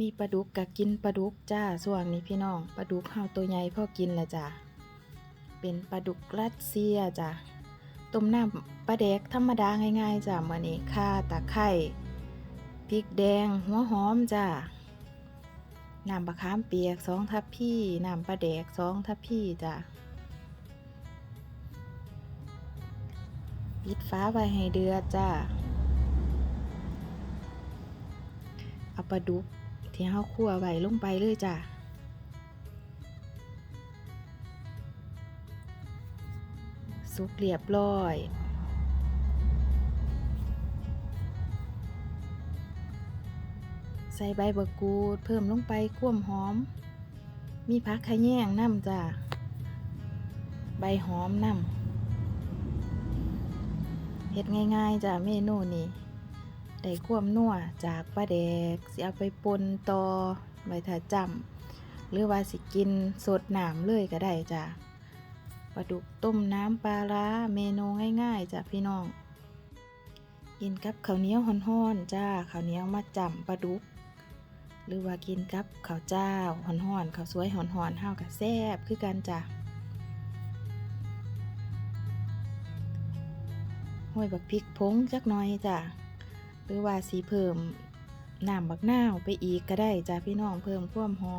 มีปลาดุกกะกินปลาดุกจ้าส่วงนี้พี่น้องปลาดุกเฮาตัวใหญ่พ่อกินละจ้าเป็นปลาดุกรัสเซียจ้าต้มน้ำปลาแดกธรรมดาง่ายๆจ้ามื้อนี้ข่าตะไคร้พริกแดงหัวหอมจ้าน้ำบะขามเปียกสองทัพพี่น้ำปลาแดกสองทัพพี่จ้าปิดฟ้าไว้ให้เดือดจ้าเอาปลาดุก ที่เฮาคั่วไว้ลงไปเลยจ้ะสุกเรียบร้อยใส่ใบบักกูดเพิ่มลงไปความหอม มีผักขะแยงน้ำจ้ะ ใบหอมน้ำเฮ็ดง่ายๆจ้ะเมนูนี้ ได้ความนัวจากปลาแดกสิเอาไปปนต่อไว้ถ้าจำหรือว่าสิกินสดน้ำเลยก็ได้จ้ะปลาดุกต้มน้ำปลาร้าเมนูง่ายๆจ้ะพี่น้องกินกับข้าวเหนียวห่อนๆจ้าข้าวเหนียวมาจำปลาดุก หรือว่ากินกับข้าวเจ้าห่อนๆข้าวสวยห่อนๆเฮากับแซ่บคือกันจ้ะห้วยบักพริกผงจักหน่อยจ้ะ หรือว่าสีเพิ่มน้ำบักนาวไปอีกก็ได้จ้าพี่น้องเพิ่มความหอม